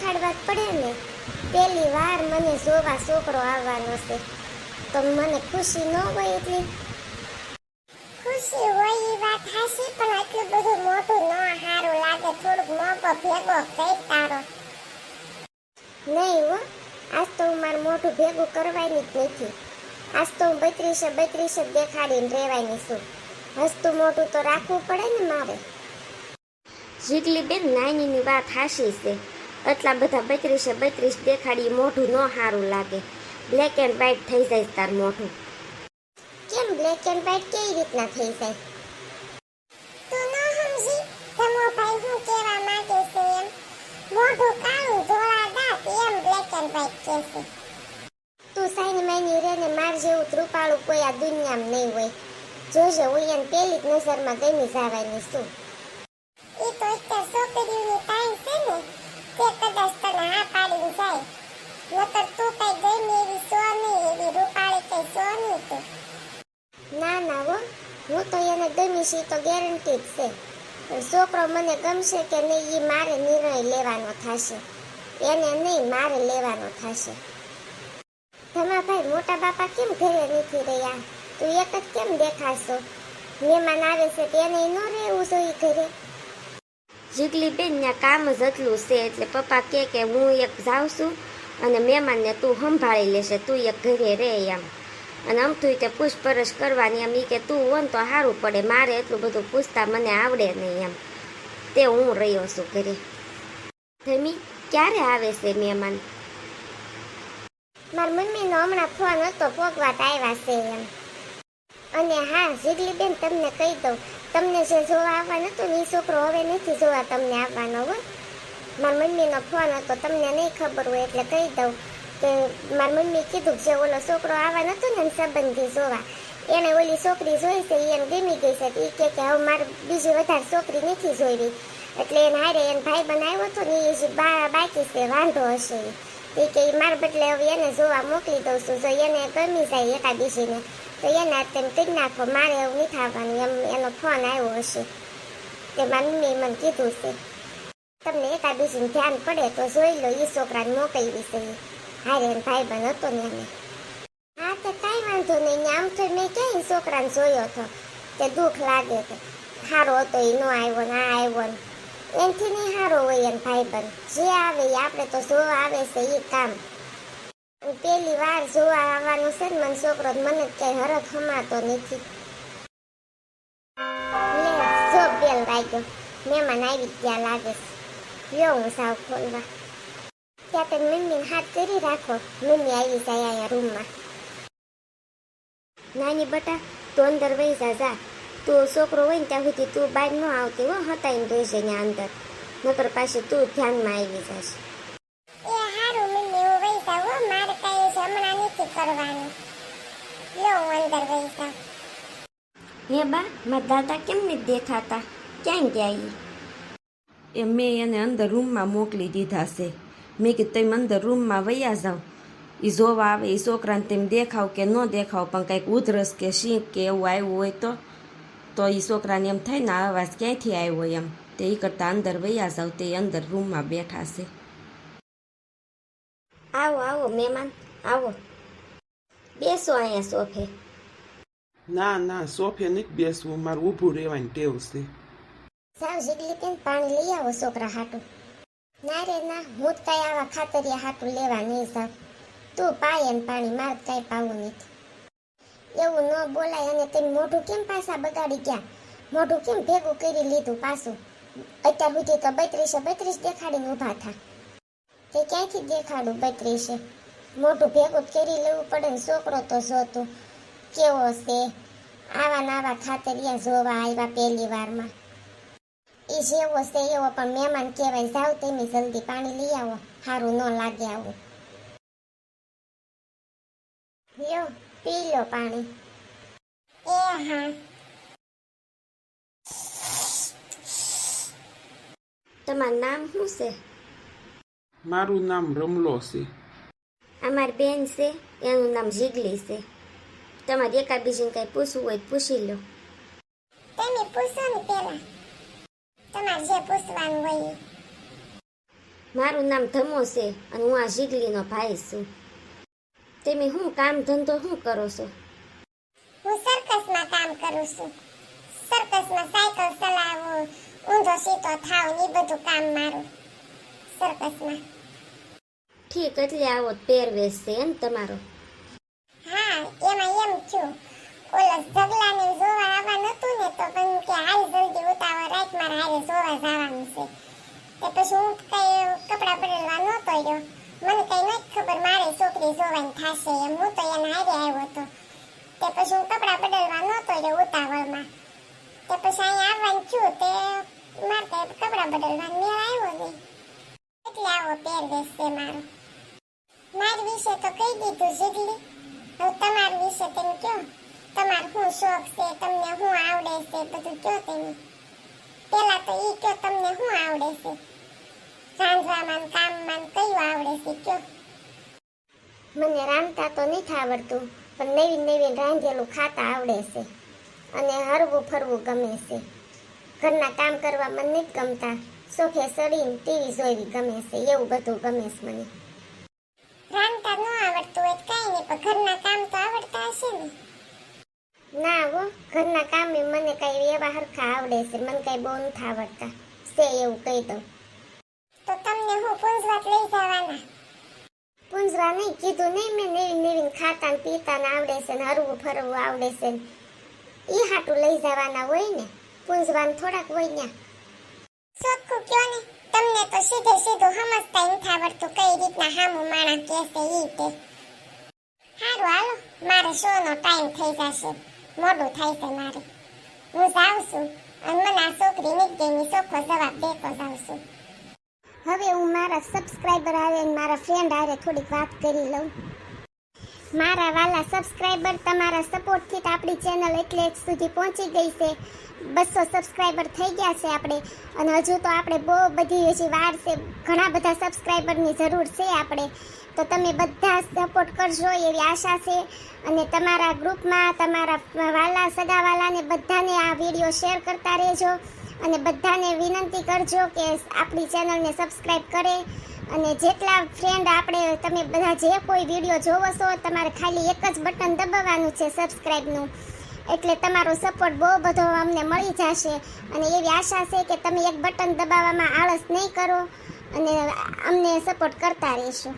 દેખાડવા જ પડે ને. પહેલી વાર મને જોવા છોકરો આવવાનો છે. તો મને ખુશી ન હોય એટલી. ખુશી હોય એ વાત હાસી પણ આટલું બધું મોટું ન હારું લાગે થોડુંક મોકો ભેગો કઈ તારો. નહીં હો આજ તો હું મારું મોઢું ભેગું કરવાની જ નથી. આજ તો હું બત્રીસે બત્રીસે જ દેખાડીને રહેવાની છું. હસતું મોટું તો રાખવું પડે ને મારે. જીગલી બેન નાનીની વાત હાશી છે. એટલા બધા બત્રીસે બત્રીસ દેખાડી મોઢું ન સારું લાગે. બ્લેક એન્ડ વ્હાઈટ થઈ જાય તાર મોઢું. કેમ બ્લેક એન્ડ વ્હાઈટ કેવી રીતના થઈ જાય? તું ન સમજી તમો ભાઈ હું એમ. મોઢું કાળું ધોળા દાંત એમ બ્લેક એન્ડ વ્હાઈટ કહેશે તું સાઈની માની રે ને માર જેવું ત્રુપાળું કોઈ આ દુનિયામાં નહીં હોય. જોજે હું એને પેલી જ નજરમાં ગમી જવાની છું એ તો અત્યારે છોકરીઓની ટાઈમ છે ને તે કદાચ તને હા પાડીને જાય નકર તું કઈ ગમી એવી સો નહીં એવી રૂપાળી કઈ સો નહીં તું ના ના હો હું તો એને ગમીશ એ તો ગેરંટી જ છે. પણ છોકરો મને ગમશે કે નહીં એ મારે નિર્ણય લેવાનો થશે. એને નહીં, મારે લેવાનો થશે. ધમાભાઈ, મોટા બાપા કેમ ઘરે નથી રહ્યા? તું એક જ કેમ દેખાશો? મહેમાન આવે છે તેને ન રહેવું જોઈએ ઘરે. જીગલી બેન ના કામ જ એટલું છે એટલે પપ્પા કહે કે હું એક જાઉં છું અને મહેમાનને તું સંભાળી લેશે, તું એક ઘરે રહે એમ. અને અમથું કે પૂછપરછ કરવાની એમ એ કે, તું હોય ને તો સારું પડે, મારે એટલું બધું પૂછતા મને આવડે નહીં એમ. તે હું રહ્યો છું ઘરે. ધમી ક્યારે આવે છે મહેમાન? મારા મમ્મીનો હમણાં ફોન હતો ફોકવાટ આવ્યા છે એમ. અને હા જીગલી બેન તમને કહી દઉં, તમને જે જોવા આવવાનું હતું ને એ છોકરો હવે નથી જોવા તમને આવવાનો, હો. મારા મમ્મીનો ફોન હતો, તમને નહીં ખબર હોય એટલે કહી દઉં. કે મારી મમ્મીએ કીધું જે ઓલો છોકરો આવવાનો હતો ને સંબંધી જોવા, એને ઓલી છોકરી જોઈ છે એને ગમી ગઈ છે એ કે કે હવે મારે બીજી વધારે છોકરી નથી જોઈવી. એટલે એને હારે એને ભાઈ બનાવ્યો હતો ને એ બાકી છે, વાંધો હશે એ કે માર બદલે હવે એને જોવા મોકલી દઉં છું, જો એને ગમી જાય એકાબીજીને તો એને તેમ કરી નાખો, મારે એવું નહીં થવાનું એમ એનો ફોન આવ્યો હશે. તે મારી મમ્મીએ મને કીધું છે. તમને એકાબીજીને ધ્યાન પડે તો જોઈ લો એ છોકરાને મોકલવી છે. હારે એને ભાઈબંધ હતો ને હા, તો કાંઈ વાંધો નહીં. આમ તો મેં ક્યાંય છોકરાને જોયો હતો તે દુઃખ લાગે કે સારો હતો એ ન આવ્યો ને આ આવ્યો ને. એનથી નહીં સારો હોય એને બન જે આવે એ આપણે તો જોવા આવે છે એ કામ. પેલી વાર જોવા આવવાનું છે ને, મને છોકરો મને જ કઈ હરખ હમાતો નથી. લે, જો બેલ વાગ્યો. મહેમાન આવી ગયા લાગે છે. લ્યો, હું સાવ ખોલવા. ત્યાં તે મમ્મીને હાથ કરી રાખો. મમ્મી આવી જાય અહીંયા રૂમમાં નાની બટા તું અંદર વહી જા જા. તું છોકરો હોય ને ત્યાં સુધી તું બહાર ન આવતી હો હતાઈને રહેશે ત્યાં અંદર. નકર પાછી તું ધ્યાનમાં આવી જશે. એ હારું મમ્મી હું વહી જાઉં હો. મારે કઈ હમણાં નથી કરવાનું. લો હું અંદર વહી જાઉં. હે બા મારા દાદા કેમ નથી દેખાતા? ક્યાં ગયા એ મેં એને અંદર રૂમમાં મોકલી દીધા છે. મેં કીધું તમે અંદર રૂમમાં વૈયા જાઓ એ જોવા આવે એ છોકરાને તેમ દેખાવ કે ન દેખાવ પણ કંઈક ઉધરસ કે શીંક કે એવું આવ્યું હોય તો તો એ છોકરાને એમ થાય ને આ અવાજ ક્યાંથી આવ્યો એમ? તે એ કરતાં અંદર વૈયા જાવ તે અંદર રૂમમાં બેઠા છે. આવો આવો મહેમાન આવો. બેસો અહીંયા સોફે. ના ના સોફે નહીં બેસવું મારું ઊભું રહેવાની ટેવ છે. સાવ જીગલી બેન પાણી લઈ આવો છોકરા હાટું. ના રે ના હું જ કઈ આવા ખાતરિયા હાટું લેવા નહીં જાઉં. તું પાય એમ પાણી, માર કઈ પાવું નથી. એવું ન બોલાય અને તેમ મોઢું કેમ પાછા બગાડી ગયા? મોઢું કેમ ભેગું કરી લીધું પાછું? અત્યાર સુધી તો બત્રીસે બત્રીસ દેખાડીને ઊભા થા. તે ક્યાંથી દેખાડું બત્રીસે? મોઢું ભેગું કરી લેવું પડે ને છોકરો તો જોતું. કેવો છે? આવા નાવા ખાતરિયા જોવા આવ્યા પહેલી વારમાં. એ જેવો છે એવો પણ મહેમાન કહેવાય. જાવ તેમી જલ્દી પાણી લઈ આવો. સારું ન લાગે આવું. લ્યો પી લો પાણી. એ હા. તમારું નામ શું છે? મારું નામ રમલો છે. અમારી બેન છે એનું નામ જીગલી છે. તમારે એકાબીજીને કઈ પૂછવું હોય પૂછી લો. તમે પૂછો ને પેલા તમારે જે પૂછવાનું હોય મારું નામ ધમો છે અને હું આ જીગલીનો ભાઈ છું. તમે શું કામ ધંધો શું કરો છો? હું સર્કસમાં કામ કરું છું. સર્કસમાં સાયકલ ચલાવું ઊંધો સીધો થાવ ને ઈ બધું કામ મારું. સર્કસમાં ઠીક એટલે આવો પહેરવેશ છે એમ તમારો. હા એમાં એમ થયું. ઓલા જગલાને જોવા તો પણ કે હાલ જલ્દી ઉતાવળ રાખ, મારે હારે સોવા જવાનું છે. તે પછી હું કઈ કપડા બદલવા નહોતો રહ્યો મને કઈ નથી ખબર મારે છોકરી જોવાની થશે એમ. હું તો એને હારે આવ્યો હતો તે પછી હું કપડા બદલવા નહોતો રહ્યો ઉતાવળમાં. તે પછી અહીંયા આવવાનું છું, તે મારે કપડાં બદલવા મેળ આવ્યો નહીં. એટલે આવો પહેરવેશ છે મારો. મારી વિશે તો કહી દીધું જેટલી હવે તમારી વિશે તેમ કયો? તમાર શું શોખ છે, તમને શું આવડે છે બધું કયો તમે? પેલા તો ઈ કયો તમને શું આવડે છે? રાંધવામાં કામમાં કયું આવડે છે, કયો? મને રાંધતા તો નથી આવડતું, પણ નવી નવી રાંધેલું ખાતા આવડે છે. અને હરવું ફરવું ગમે છે. ઘરના કામ કરવા મને નથી ગમતા સોફે સડીને ટીવી જોવી ગમે છે, એવું બધું ગમે છે મને. રાંધતા ન આવડતું હોય કઈ નહીં, પણ ઘરના કામ તો આવડતા હશે ને. ના હો ઘરના કામે મને કઈ એવા હરખા આવડે છે મને કઈ બહુ નથી આવડતા. છે એવું કહી દઉં. તો તમને હું પૂંજવાત લઈ જવાના? પૂંજવા નહીં કીધું નહીં મેં નવી નવીન ખાતા ને પીતા ને આવડે છે ને હરવું ફરવું આવડે છે ને. એ હાટું લઈ જવાના હોય ને પૂંજવાનું થોડાક હોય ને ચોખ્ખું કયો ને? તમને તો સીધે સીધું સમજતા નથી આવડતું કઈ રીતના હામું માણસ કહેશે ઈ તે. સારું હાલો મારે શો નો ટાઈમ થઈ જશે. મોડું થાય છે મારે. હું જાઉં છું અને મને આ છોકરી નિકદેની ચોખ્ખો જવાબ દેતો જાઉં છું. હવે હું મારા સબસ્ક્રાઈબર આવે અને મારા ફ્રેન્ડ હારે થોડીક વાત કરી લઉં. મારા વાલા સબસ્ક્રાઈબર તમારા સપોર્ટથી આપણી ચેનલ એટલે જ સુધી પહોંચી ગઈ છે. બસો સબસ્ક્રાઈબર થઈ ગયા છે આપણે. અને હજુ તો આપણે બહુ બધી હજી વાર છે. ઘણા બધા સબસ્ક્રાઈબરની જરૂર છે આપણે. તો તમે બધા સપોર્ટ કરશો એવી આશા છે. અને તમારા ગ્રુપમાં તમારા વાલા સગાવાલાને બધાને આ વીડિયો શેર કરતા રહેજો. અને બધાને વિનંતી કરજો કે આપણી ચેનલને સબસ્ક્રાઈબ કરે. અને જેટલા ફ્રેન્ડ આપણે, તમે બધા જે કોઈ વીડિયો જોવો છો, તમારે ખાલી એક જ બટન દબાવવાનું છે સબસ્ક્રાઈબનું એટલે તમારો સપોર્ટ બહુ બધો અમને મળી જશે. અને એવી આશા છે કે તમે એક બટન દબાવવામાં આળસ નહીં કરો. અને અમને સપોર્ટ કરતા રહેશો.